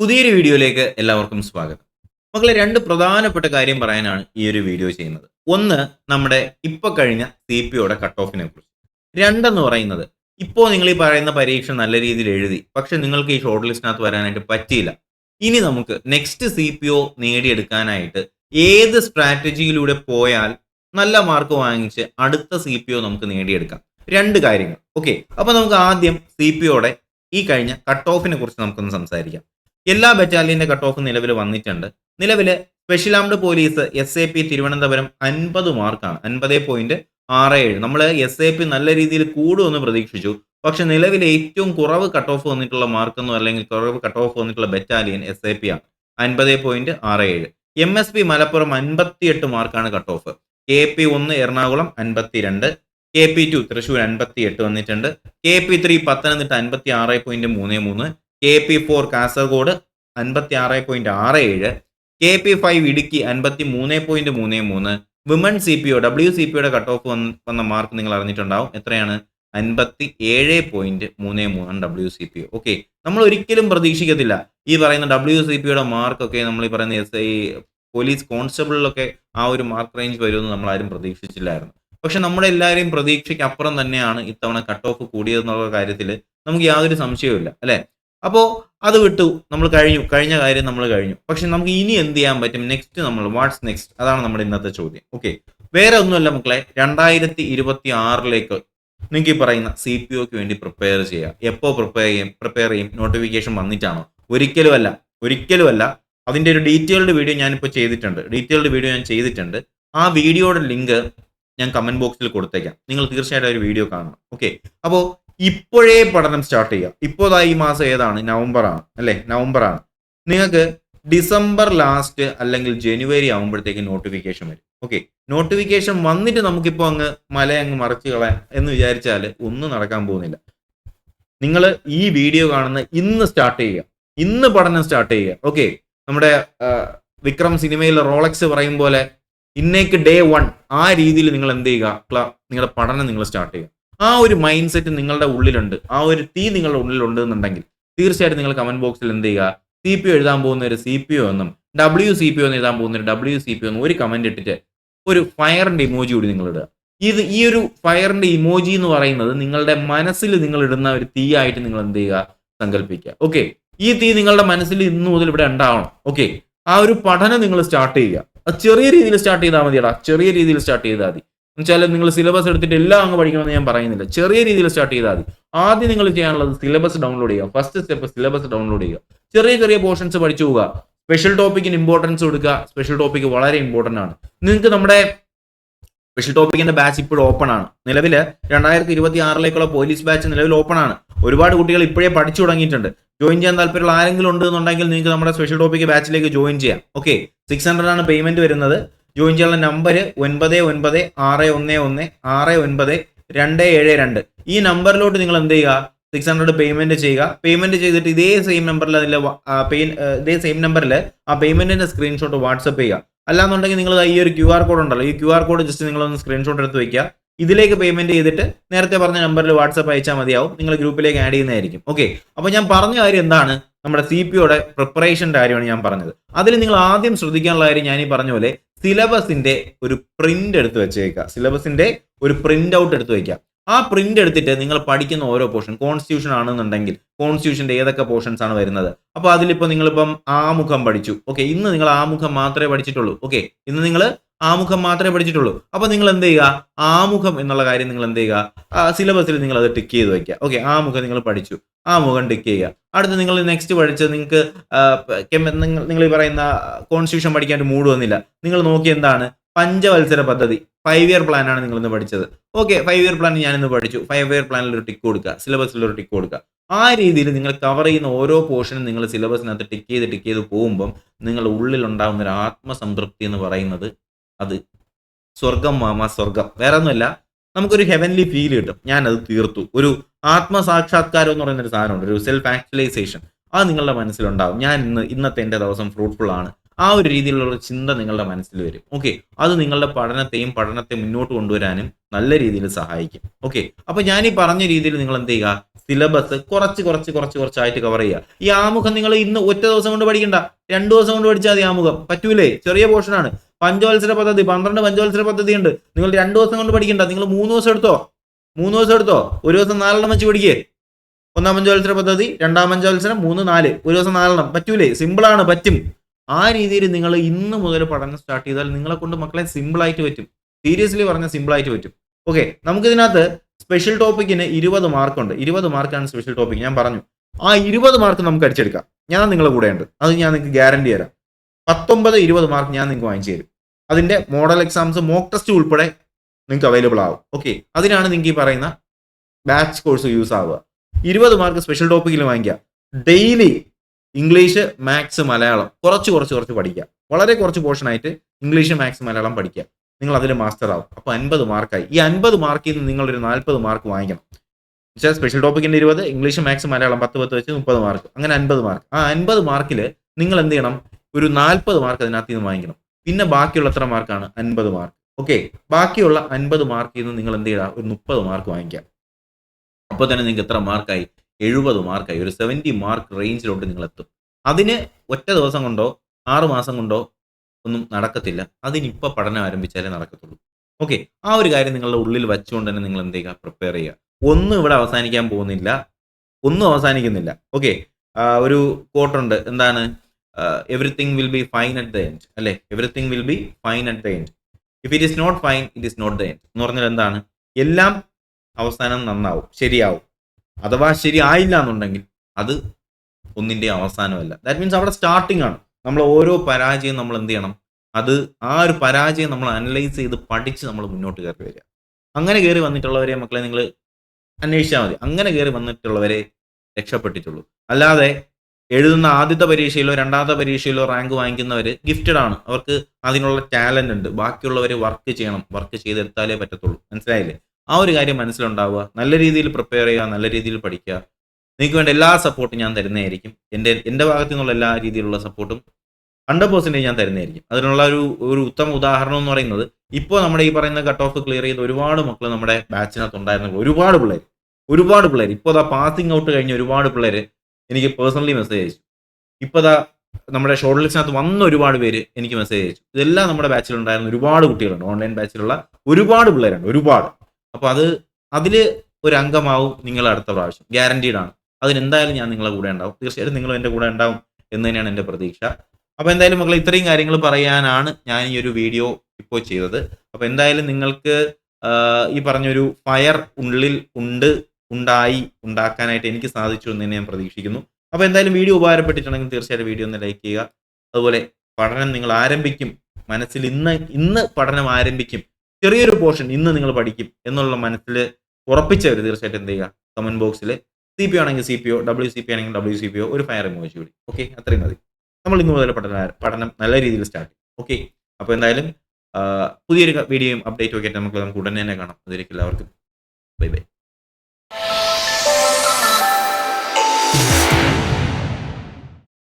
പുതിയൊരു വീഡിയോയിലേക്ക് എല്ലാവർക്കും സ്വാഗതം. മക്കളെ രണ്ട് പ്രധാനപ്പെട്ട കാര്യം പറയാനാണ് ഈ ഒരു വീഡിയോ ചെയ്യുന്നത്. ഒന്ന് നമ്മുടെ ഇപ്പൊ കഴിഞ്ഞ സി പി ഒയുടെ കട്ട് ഓഫിനെ കുറിച്ച്. രണ്ടെന്ന് പറയുന്നത് ഇപ്പോൾ നിങ്ങൾ ഈ പറയുന്ന പരീക്ഷ നല്ല രീതിയിൽ എഴുതി പക്ഷെ നിങ്ങൾക്ക് ഈ ഷോർട്ട് ലിസ്റ്റിനകത്ത് വരാനായിട്ട് പറ്റിയില്ല. ഇനി നമുക്ക് നെക്സ്റ്റ് സി പി ഒ നേടിയെടുക്കാനായിട്ട് ഏത് സ്ട്രാറ്റജിയിലൂടെ പോയാൽ നല്ല മാർക്ക് വാങ്ങിച്ച് അടുത്ത സി പി ഒ നമുക്ക് നേടിയെടുക്കാം. രണ്ട് കാര്യങ്ങൾ. ഓക്കെ അപ്പൊ നമുക്ക് ആദ്യം സി പി ഒയുടെ ഈ കഴിഞ്ഞ കട്ട് ഓഫിനെ കുറിച്ച് നമുക്കൊന്ന് സംസാരിക്കാം. എല്ലാ ബറ്റാലിയന്റെ കട്ട് ഓഫ് നിലവിൽ വന്നിട്ടുണ്ട്. നിലവിൽ special armed police S A P Thiruvananthapuram അൻപത് മാർക്കാണ് അൻപത് പോയിന്റ് ആറ് ഏഴ്. നമ്മൾ എസ് എ പി നല്ല രീതിയിൽ കൂടുമെന്ന് പ്രതീക്ഷിച്ചു. പക്ഷെ നിലവിൽ ഏറ്റവും കുറവ് കട്ട് ഓഫ് വന്നിട്ടുള്ള മാർക്ക് എന്ന് അല്ലെങ്കിൽ കുറവ് കട്ട് ഓഫ് വന്നിട്ടുള്ള ബറ്റാലിയൻ എസ് എ പി ആണ്. അൻപത് പോയിന്റ് ആറ് ഏഴ്. എം എസ് പി മലപ്പുറം അൻപത്തിയെട്ട് മാർക്കാണ് കട്ട് ഓഫ് കെ പി ഒന്ന് എറണാകുളം അൻപത്തിരണ്ട്. കെ പി ടു തൃശ്ശൂർ അൻപത്തി എട്ട് വന്നിട്ടുണ്ട്. കെ പി ത്രീ പത്തനംതിട്ട അൻപത്തി ആറ് പോയിന്റ് മൂന്ന് മൂന്ന്. കെ പി ഫോർ കാസർഗോഡ് അൻപത്തി ആറ് പോയിന്റ് ആറ് ഏഴ് കെ പി ഫൈവ് ഇടുക്കി അൻപത്തി മൂന്ന് പോയിന്റ് മൂന്ന് മൂന്ന് women C P O W C P ഒയുടെ കട്ട് ഓഫ് വന്ന മാർക്ക് നിങ്ങൾ അറിഞ്ഞിട്ടുണ്ടാവും. എത്രയാണ്? അൻപത്തി ഏഴ് പോയിന്റ് മൂന്ന് മൂന്നാണ് W C P O okay നമ്മൾ ഒരിക്കലും പ്രതീക്ഷിക്കത്തില്ല. ഈ പറയുന്ന ഡബ്ല്യു സി പി യുടെ മാർക്കൊക്കെ നമ്മൾ ഈ പറയുന്ന എസ് ഐ പോലീസ് കോൺസ്റ്റബിളിലൊക്കെ ആ ഒരു മാർക്ക് റേഞ്ച് വരുമെന്ന് നമ്മൾ ആരും പ്രതീക്ഷിച്ചില്ലായിരുന്നു. പക്ഷെ നമ്മുടെ എല്ലാവരെയും പ്രതീക്ഷയ്ക്ക് അപ്പുറം തന്നെയാണ് ഇത്തവണ കട്ട് ഓഫ് കൂടിയതെന്നുള്ള കാര്യത്തിൽ നമുക്ക് യാതൊരു സംശയവുമില്ല. അല്ലെ? അപ്പോ അത് വിട്ടു. നമ്മൾ കഴിഞ്ഞു. കഴിഞ്ഞ കാര്യം നമ്മൾ കഴിഞ്ഞു. പക്ഷെ നമുക്ക് ഇനി എന്ത് ചെയ്യാൻ പറ്റും? നെക്സ്റ്റ് നമ്മൾ വാട്ട്സ് നെക്സ്റ്റ് അതാണ് നമ്മുടെ ഇന്നത്തെ ചോദ്യം. ഓക്കെ വേറെ ഒന്നുമല്ല മക്കളെ. രണ്ടായിരത്തി ഇരുപത്തി ആറിലേക്ക് നിങ്ങൾക്ക് ഈ പറയുന്ന സി പി ഒക്ക് വേണ്ടി പ്രിപ്പയർ ചെയ്യുക എപ്പോൾ പ്രിപ്പയർ ചെയ്യും? പ്രിപ്പയർ ചെയ്യും. നോട്ടിഫിക്കേഷൻ വന്നിട്ടാണോ? ഒരിക്കലുമല്ല. ഒരിക്കലുമല്ല. അതിന്റെ ഒരു ഡീറ്റെയിൽഡ് വീഡിയോ ഞാനിപ്പോൾ ചെയ്തിട്ടുണ്ട്. ഡീറ്റെയിൽഡ് വീഡിയോ ഞാൻ ചെയ്തിട്ടുണ്ട്. ആ വീഡിയോയുടെ ലിങ്ക് ഞാൻ കമന്റ് ബോക്സിൽ കൊടുത്തേക്കാം. നിങ്ങൾ തീർച്ചയായിട്ടും ഒരു വീഡിയോ കാണണം. ഓക്കെ അപ്പോൾ ഇപ്പോഴേ പഠനം സ്റ്റാർട്ട് ചെയ്യുക ഇപ്പോൾ ഈ മാസം ഏതാണ്? നവംബർ ആണ് അല്ലേ? നവംബർ ആണ് നിങ്ങൾക്ക് ഡിസംബർ ലാസ്റ്റ് അല്ലെങ്കിൽ ജനുവരി ആകുമ്പോഴത്തേക്ക് നോട്ടിഫിക്കേഷൻ വരും. ഓക്കെ നോട്ടിഫിക്കേഷൻ വന്നിട്ട് നമുക്കിപ്പോൾ അങ്ങ് മല അങ്ങ് മറച്ചു കളയാം എന്ന് വിചാരിച്ചാൽ ഒന്നും നടക്കാൻ പോകുന്നില്ല. നിങ്ങൾ ഈ വീഡിയോ കാണുന്ന ഇന്ന് സ്റ്റാർട്ട് ചെയ്യുക. ഇന്ന് പഠനം സ്റ്റാർട്ട് ചെയ്യുക. ഓക്കെ നമ്മുടെ വിക്രം സിനിമയിൽ റോളക്സ് പറയും പോലെ ഇന്നേക്ക് ഡേ വൺ ആ രീതിയിൽ നിങ്ങൾ എന്ത് ചെയ്യുക? നിങ്ങളുടെ പഠനം നിങ്ങൾ സ്റ്റാർട്ട് ചെയ്യുക. ആ ഒരു മൈൻഡ് സെറ്റ് നിങ്ങളുടെ ഉള്ളിലുണ്ട്. ആ ഒരു തീ നിങ്ങളുടെ ഉള്ളിലുണ്ട് എന്നുണ്ടെങ്കിൽ തീർച്ചയായിട്ടും നിങ്ങൾ കമന്റ് ബോക്സിൽ എന്ത് ചെയ്യുക? സി പി എഴുതാൻ പോകുന്ന ഒരു സി പി ഒ എന്നും ഡബ്ല്യു സി പി ഒ എന്ന് എഴുതാൻ പോകുന്ന ഒരു ഡബ്ല്യു സി പി ഒന്നും ഒരു കമന്റ് ഇട്ടിട്ട് ഒരു ഫയറിന്റെ ഇമോജി കൂടി നിങ്ങൾ ഇടുക. ഇത് ഈ ഒരു ഫയറിന്റെ ഇമോജി എന്ന് പറയുന്നത് നിങ്ങളുടെ മനസ്സിൽ നിങ്ങൾ ഇടുന്ന ഒരു തീ ആയിട്ട് നിങ്ങൾ എന്ത് ചെയ്യുക? സങ്കല്പിക്കുക ഓക്കെ ഈ തീ നിങ്ങളുടെ മനസ്സിൽ ഇന്നു മുതൽ ഇവിടെ ഉണ്ടാവണം. ഓക്കെ ആ ഒരു പഠനം നിങ്ങൾ സ്റ്റാർട്ട് ചെയ്യുക. അത് ചെറിയ രീതിയിൽ സ്റ്റാർട്ട് ചെയ്താൽ മതിയടാ. ചെറിയ രീതിയിൽ സ്റ്റാർട്ട് ചെയ്താൽ മതി. എന്നുവെച്ചാൽ നിങ്ങൾ സിലബസ് എടുത്തിട്ട് എല്ലാം അങ്ങ് പഠിക്കണമെന്ന് ഞാൻ പറയുന്നില്ല. ചെറിയ രീതിയിൽ സ്റ്റാർട്ട് ചെയ്താൽ മതി. ആദ്യം നിങ്ങൾ ചെയ്യാനുള്ളത് സിലബസ് ഡൗൺലോഡ് ചെയ്യുക. ഫസ്റ്റ് സ്റ്റെപ്പ് സിലബസ് ഡൗൺലോഡ് ചെയ്യുക. ചെറിയ ചെറിയ പോർഷൻസ് പഠിച്ചു പോവുക. സ്പെഷ്യൽ ടോപ്പിക്കിന് ഇമ്പോർട്ടൻസ് കൊടുക്കുക. സ്പെഷ്യൽ ടോപ്പിക്ക് വളരെ ഇമ്പോർട്ടന്റ് ആണ്. നിങ്ങൾക്ക് നമ്മുടെ സ്പെഷ്യൽ ടോപ്പിക്കിന്റെ ബാച്ച് ഇപ്പോൾ ഓപ്പൺ ആണ്. നിലവിൽ രണ്ടായിരത്തി ഇരുപത്തി ആറിലേക്കുള്ള പോലീസ് ബാച്ച് നിലവിൽ ഓപ്പൺ ആണ്. ഒരുപാട് കുട്ടികൾ ഇപ്പോഴേ പഠിച്ചു തുടങ്ങിയിട്ടുണ്ട്. ജോയിൻ ചെയ്യാൻ താല്പര്യമുള്ള ആരെങ്കിലും ഉണ്ട് എന്നുണ്ടെങ്കിൽ നിങ്ങൾക്ക് നമ്മുടെ സ്പെഷ്യൽ ടോപ്പിക്ക് ബാച്ചിലേക്ക് ജോയിൻ ചെയ്യാം. ഓക്കെ സിക്സ് ഹൺഡ്രഡ് ആണ് പേയ്മെന്റ് വരുന്നത്. ജോയിൻ ചെയ്യാനുള്ള നമ്പർ ഒൻപത് ഒൻപത് ആറ് ഒന്ന് ഒന്ന് ആറ് ഒൻപത് രണ്ട് ഏഴ് രണ്ട്. ഈ നമ്പറിലോട്ട് നിങ്ങൾ എന്ത് ചെയ്യുക? സിക്സ് ഹൺഡ്രഡ് പേയ്മെന്റ് ചെയ്യുക. പേയ്മെന്റ് ചെയ്തിട്ട് ഇതേ സെയിം നമ്പറിൽ അതിൽ ഇതേ സെയിം നമ്പറിൽ ആ പേയ്മെന്റിന്റെ സ്ക്രീൻഷോട്ട് വാട്സപ്പ് ചെയ്യുക. അല്ലാന്നുണ്ടെങ്കിൽ നിങ്ങൾ ഈ ഒരു ക്യു ആർ കോഡ് ഉണ്ടല്ലോ. ഈ ക്യു ആർ കോഡ് ജസ്റ്റ് നിങ്ങളൊന്ന് സ്ക്രീൻഷോട്ട് എടുത്ത് വെക്കുക. ഇതിലേക്ക് പേയ്മെന്റ് ചെയ്തിട്ട് നേരത്തെ പറഞ്ഞ നമ്പറിൽ വാട്സപ്പ് അയച്ചാൽ മതിയാവും. നിങ്ങൾ ഗ്രൂപ്പിലേക്ക് ആഡ് ചെയ്യുന്നതായിരിക്കും. ഓക്കെ അപ്പോൾ ഞാൻ പറഞ്ഞ കാര്യം എന്താണ്? നമ്മുടെ സി പി ഒയുടെ പ്രിപ്പറേഷന്റെ കാര്യമാണ് ഞാൻ പറഞ്ഞത്. അതിൽ നിങ്ങൾ ആദ്യം ശ്രദ്ധിക്കാനുള്ള കാര്യം ഞാൻ ഈ പറഞ്ഞ പോലെ സിലബസിന്റെ ഒരു പ്രിന്റ് എടുത്ത് വെച്ചേക്കുക സിലബസിന്റെ ഒരു പ്രിന്റ് ഔട്ട് എടുത്ത് വെക്കുക ആ പ്രിന്റ് എടുത്തിട്ട് നിങ്ങൾ പഠിക്കുന്ന ഓരോ പോർഷൻ കോൺസ്റ്റിറ്റ്യൂഷൻ ആണെന്നുണ്ടെങ്കിൽ കോൺസ്റ്റിറ്റ്യൂഷന്റെ ഏതൊക്കെ പോർഷൻസ് ആണ് വരുന്നത്? അപ്പോൾ അതിലിപ്പോൾ നിങ്ങളിപ്പം ആമുഖം പഠിച്ചു. ഓക്കെ ഇന്ന് നിങ്ങൾ ആമുഖം മാത്രമേ പഠിച്ചിട്ടുള്ളൂ. ഓക്കെ ഇന്ന് നിങ്ങൾ ആമുഖം മാത്രമേ പഠിച്ചിട്ടുള്ളൂ. അപ്പോൾ നിങ്ങൾ എന്ത് ചെയ്യുക? ആമുഖം എന്നുള്ള കാര്യം നിങ്ങൾ എന്ത് ചെയ്യുക? സിലബസിൽ നിങ്ങൾ അത് ടിക്ക് ചെയ്ത് വെക്കുക. ഓക്കെ ആമുഖം നിങ്ങൾ പഠിച്ചു. ആമുഖം ടിക്ക് ചെയ്യുക. അടുത്ത് നിങ്ങൾ നെക്സ്റ്റ് പഠിച്ച് നിങ്ങൾക്ക് നിങ്ങൾ നിങ്ങൾ ഈ പറയുന്ന കോൺസ്റ്റിറ്റ്യൂഷൻ പഠിക്കാൻ മൂഡ് വന്നില്ല. നിങ്ങൾ നോക്കി എന്താണ്? പഞ്ചവത്സര പദ്ധതി. ഫൈവ് ഇയർ പ്ലാൻ ആണ് നിങ്ങൾ ഇന്ന് പഠിച്ചത്. ഓക്കെ ഫൈവ് ഇയർ പ്ലാൻ ഞാൻ ഇന്ന് പഠിച്ചു ഫൈവ് ഇയർ പ്ലാനിൽ ഒരു ടിക്ക് കൊടുക്കുക. സിലബസിൽ ഒരു ടിക്ക് കൊടുക്കുക. ആ രീതിയിൽ നിങ്ങൾ കവർ ചെയ്യുന്ന ഓരോ പോർഷനും നിങ്ങൾ സിലബസിനകത്ത് ടിക്ക് ചെയ്ത് ടിക്ക് ചെയ്ത് പോകുമ്പം നിങ്ങൾ ഉള്ളിൽ ഉണ്ടാകുന്ന ഒരു ആത്മസംതൃപ്തി എന്ന് പറയുന്നത് അത് സ്വർഗം മാമ സ്വർഗം വേറെ ഒന്നുമല്ല നമുക്കൊരു ഹെവൻലി ഫീൽ കിട്ടും. ഞാൻ അത് തീർത്തു. ഒരു ആത്മസാക്ഷാത്കാരം എന്ന് പറയുന്ന ഒരു സാധനമുണ്ട്. ഒരു സെൽഫ് ആക്ച്വലൈസേഷൻ അത് നിങ്ങളുടെ മനസ്സിലുണ്ടാവും. ഞാൻ ഇന്ന് ഇന്നത്തെ എന്റെ ദിവസം ഫ്രൂട്ട്ഫുൾ ആണ്. ആ ഒരു രീതിയിലുള്ള ചിന്ത നിങ്ങളുടെ മനസ്സിൽ വരും. ഓക്കെ അത് നിങ്ങളുടെ പഠനത്തെയും പഠനത്തെ മുന്നോട്ട് കൊണ്ടുവരാനും നല്ല രീതിയിൽ സഹായിക്കും. ഓക്കെ അപ്പൊ ഞാൻ ഈ പറഞ്ഞ രീതിയിൽ നിങ്ങൾ എന്ത് ചെയ്യുക? സിലബസ് കുറച്ച് കുറച്ച് കുറച്ച് കുറച്ചായിട്ട് കവർ ചെയ്യുക. ഈ ആമുഖം നിങ്ങൾ ഇന്ന് ഒറ്റ ദിവസം കൊണ്ട് പഠിക്കണ്ട. രണ്ടു ദിവസം കൊണ്ട് പഠിച്ചാൽ മതി ആമുഖം. പറ്റൂലേ? ചെറിയ പോർഷനാണ് പഞ്ചവത്സര പദ്ധതി പന്ത്രണ്ട് പഞ്ചവത്സര പദ്ധതി ഉണ്ട് നിങ്ങൾ രണ്ടു ദിവസം കൊണ്ട് പഠിക്കണ്ട. നിങ്ങൾ മൂന്ന് ദിവസം എടുത്തോ? മൂന്ന് ദിവസം എടുത്തോ? ഒരു ദിവസം നാലെണ്ണം വെച്ച് പഠിക്കേ. ഒന്നാം പഞ്ചവത്സര പദ്ധതി രണ്ടാം പഞ്ചവത്സരം മൂന്ന് നാല്. ഒരു ദിവസം നാലെണ്ണം. പറ്റൂലേ? സിമ്പിൾ ആണ് പറ്റും. ആ രീതിയിൽ നിങ്ങൾ ഇന്ന് മുതൽ പഠനം സ്റ്റാർട്ട് ചെയ്താൽ നിങ്ങളെ കൊണ്ട് മക്കളെ സിമ്പിൾ ആയിട്ട് പറ്റും. സീരിയസ്ലി പറഞ്ഞാൽ സിമ്പിൾ ആയിട്ട് പറ്റും. ഓക്കെ നമുക്കിതിനകത്ത് സ്പെഷ്യൽ ടോപ്പിക്കിന് ഇരുപത് മാർക്കുണ്ട് ഇരുപത് മാർക്കാണ് സ്പെഷ്യൽ ടോപ്പിക് ഞാൻ പറഞ്ഞു. ആ ഇരുപത് മാർക്ക് നമുക്ക് അടിച്ചെടുക്കാം. ഞാൻ നിങ്ങളുടെ കൂടെയുണ്ട്. അത് ഞാൻ നിങ്ങൾക്ക് ഗ്യാരണ്ടി തരാം. പത്തൊമ്പത് ഇരുപത് മാർക്ക് ഞാൻ നിങ്ങൾക്ക് വാങ്ങിച്ചു തരും. അതിന്റെ മോഡൽ എക്സാംസ് മോക്ക് ടെസ്റ്റ് ഉൾപ്പെടെ നിങ്ങൾക്ക് അവൈലബിൾ ആവും. ഓക്കെ അതിനാണ് നിങ്ങൾക്ക് ഈ പറയുന്ന ബാച്ച് കോഴ്സ് യൂസ് ആവുക. ഇരുപത് മാർക്ക് സ്പെഷ്യൽ ടോപ്പിക്കിൽ വാങ്ങിക്കുക. ഡെയിലി ഇംഗ്ലീഷ് മാത്സ് മലയാളം കുറച്ച് കുറച്ച് കുറച്ച് പഠിക്കുക. വളരെ കുറച്ച് പോർഷൻ ആയിട്ട് ഇംഗ്ലീഷ് മാത്സ് മലയാളം പഠിക്കുക. നിങ്ങൾ അതിൽ മാസ്റ്റർ ആവും. അപ്പോൾ അൻപത് മാർക്കായി ഈ അൻപത് മാർക്കിൽ നിന്ന് നിങ്ങളൊരു നാൽപ്പത് മാർക്ക് വാങ്ങിക്കണം. വെച്ചാൽ സ്പെഷ്യൽ ടോപ്പിക്കിന്റെ ഇരുപത് ഇംഗ്ലീഷ് മാത്സ് മലയാളം പത്ത് പത്ത് വെച്ച് മുപ്പത് മാർക്ക് അങ്ങനെ അൻപത് മാർക്ക് ആ അൻപത് മാർക്കിൽ നിങ്ങൾ എന്ത് ചെയ്യണം? ഒരു നാൽപ്പത് മാർക്ക് അതിനകത്ത് നിന്ന് വാങ്ങിക്കണം. പിന്നെ ബാക്കിയുള്ള എത്ര മാർക്കാണ് അൻപത് മാർക്ക് ഓക്കെ ബാക്കിയുള്ള അൻപത് മാർക്കിൽ നിന്ന് നിങ്ങൾ എന്ത് ചെയ്യുക ഒരു മുപ്പത് മാർക്ക് വാങ്ങിക്കാം. അപ്പോൾ തന്നെ നിങ്ങൾക്ക് എത്ര മാർക്കായി എഴുപത് മാർക്കായി ഒരു സെവന്റി മാർക്ക് റേഞ്ചിലോട്ട് നിങ്ങൾ എത്തും. അതിന് ഒറ്റ ദിവസം കൊണ്ടോ ആറ് മാസം കൊണ്ടോ ഒന്നും നടക്കത്തില്ല. അതിനിപ്പോൾ പഠനം ആരംഭിച്ചാലേ നടക്കത്തുള്ളൂ. ഓക്കെ ആ ഒരു കാര്യം നിങ്ങളുടെ ഉള്ളിൽ വെച്ചുകൊണ്ട് തന്നെ നിങ്ങൾ എന്ത് ചെയ്യുക? പ്രിപ്പയർ ചെയ്യുക. ഒന്നും ഇവിടെ അവസാനിക്കാൻ പോകുന്നില്ല. ഒന്നും അവസാനിക്കുന്നില്ല. ഓക്കെ ഒരു കോട്ടുണ്ട് എന്താണ്? Everything will be fine at the end അല്ലെ? Everything will be fine at the end if it is not fine it is not the end എന്ന് പറഞ്ഞാൽ എന്താണ്? എല്ലാം അവസാനം നന്നാവും ശരിയാവും. അഥവാ ശരിയായില്ല എന്നുണ്ടെങ്കിൽ അത് ഒന്നിന്റെ അവസാനമല്ല. ദാറ്റ് മീൻസ് അവിടെ സ്റ്റാർട്ടിംഗ് ആണ്. നമ്മൾ ഓരോ പരാജയം നമ്മൾ എന്ത് ചെയ്യണം? അത് ആ ഒരു പരാജയം നമ്മൾ അനലൈസ് ചെയ്ത് പഠിച്ച് നമ്മൾ മുന്നോട്ട് കയറി വരിക. അങ്ങനെ കയറി വന്നിട്ടുള്ളവരെ മക്കളെ നിങ്ങൾ അന്വേഷിച്ചാൽ മതി. അങ്ങനെ കയറി വന്നിട്ടുള്ളവരെ രക്ഷപ്പെട്ടിട്ടുള്ളൂ. അല്ലാതെ എഴുതുന്ന ആദ്യത്തെ പരീക്ഷയിലോ രണ്ടാമത്തെ പരീക്ഷയിലോ റാങ്ക് വാങ്ങിക്കുന്നവർ ഗിഫ്റ്റഡ് ആണ്. അവർക്ക് അതിനുള്ള ടാലന്റ് ഉണ്ട്. ബാക്കിയുള്ളവർ വർക്ക് ചെയ്യണം. വർക്ക് ചെയ്തെടുത്താലേ പറ്റത്തുള്ളൂ. മനസ്സിലായില്ലേ? ആ ഒരു കാര്യം മനസ്സിലുണ്ടാവുക. നല്ല രീതിയിൽ പ്രിപ്പയർ ചെയ്യുക നല്ല രീതിയിൽ പഠിക്കുക. നിങ്ങൾക്ക് വേണ്ട എല്ലാ സപ്പോർട്ടും ഞാൻ തരുന്നതായിരിക്കും. എന്റെ എന്റെ ഭാഗത്തു നിന്നുള്ള എല്ലാ രീതിയിലുള്ള സപ്പോർട്ടും ഹൺഡ്രഡ് പെർസെന്റേജ് ഞാൻ തരുന്നതായിരിക്കും. അതിനുള്ള ഒരു ഒരു ഉത്തമ ഉദാഹരണം എന്ന് പറയുന്നത് ഇപ്പോൾ നമ്മുടെ ഈ പറയുന്ന കട്ട് ഓഫ് ക്ലിയർ ചെയ്ത് ഒരുപാട് മക്കൾ നമ്മുടെ ബാച്ചിനകത്ത് ഉണ്ടായിരുന്നു ഒരുപാട് പിള്ളേർ ഒരുപാട് പിള്ളേർ ഇപ്പോൾ അതാ പാസിംഗ് ഔട്ട് കഴിഞ്ഞ ഒരുപാട് പിള്ളേർ എനിക്ക് പേഴ്സണലി മെസ്സേജ് അയച്ചു. ഇപ്പോൾ അതാ നമ്മുടെ ഷോർട്ട് ലിസ്റ്റിനകത്ത് വന്ന ഒരുപാട് പേര് എനിക്ക് മെസ്സേജ് അയച്ചു. ഇതെല്ലാം നമ്മുടെ ബാച്ചിലുണ്ടായിരുന്ന ഒരുപാട് കുട്ടികളുണ്ട്. ഓൺലൈൻ ബാച്ചിലുള്ള ഒരുപാട് പിള്ളേരുണ്ട്. ഒരുപാട്. അപ്പോൾ അത് അതിൽ ഒരു അംഗമാവും നിങ്ങൾ അടുത്ത പ്രാവശ്യം. ഗ്യാരണ്ടീഡ് ആണ്. അതിനെന്തായാലും ഞാൻ നിങ്ങളെ കൂടെ ഉണ്ടാവും. തീർച്ചയായിട്ടും നിങ്ങൾ എന്റെ കൂടെ ഉണ്ടാവും എന്ന് തന്നെയാണ് എന്റെ പ്രതീക്ഷ. അപ്പോൾ എന്തായാലും മക്കളെ ഇത്രയും കാര്യങ്ങൾ പറയാനാണ് ഞാൻ ഈ ഒരു വീഡിയോ ഇപ്പോൾ ചെയ്തത്. അപ്പോൾ എന്തായാലും നിങ്ങൾക്ക് ഈ പറഞ്ഞൊരു ഫയർ ഉള്ളിൽ ഉണ്ട് ഉണ്ടായി ഉണ്ടാക്കാനായിട്ട് എനിക്ക് സാധിച്ചു എന്ന് തന്നെ ഞാൻ പ്രതീക്ഷിക്കുന്നു. അപ്പോൾ എന്തായാലും വീഡിയോ ഉപകാരപ്പെട്ടിട്ടുണ്ടെങ്കിൽ തീർച്ചയായിട്ടും വീഡിയോ ഒന്ന് ലൈക്ക് ചെയ്യുക. അതുപോലെ പഠനം നിങ്ങൾ ആരംഭിക്കും. മനസ്സിൽ ഇന്ന് ഇന്ന് പഠനം ആരംഭിക്കും. ചെറിയൊരു പോർഷൻ ഇന്ന് നിങ്ങൾ പഠിക്കും എന്നുള്ള മനസ്സിൽ ഉറപ്പിച്ചവർ തീർച്ചയായിട്ടും എന്ത് ചെയ്യുക? കമന്റ് ബോക്സിൽ സി പി ആണെങ്കിൽ C P O W C P ആണെങ്കിൽ ഡബ്ല്യു സി പി ഒ ഒരു ഫയർ എമോജി കൂടി. ഓക്കെ അത്രയും മതി. നമ്മൾ ഇന്ന് മുതൽ പഠന പഠനം നല്ല രീതിയിൽ സ്റ്റാർട്ട് ചെയ്യും. ഓക്കെ അപ്പോൾ എന്തായാലും പുതിയൊരു വീഡിയോയും അപ്ഡേറ്റും ഒക്കെ ആയിട്ട് നമുക്ക് നമുക്ക് ഉടനെ തന്നെ കാണാം. അതിലേക്ക് എല്ലാവർക്കും. Bye bye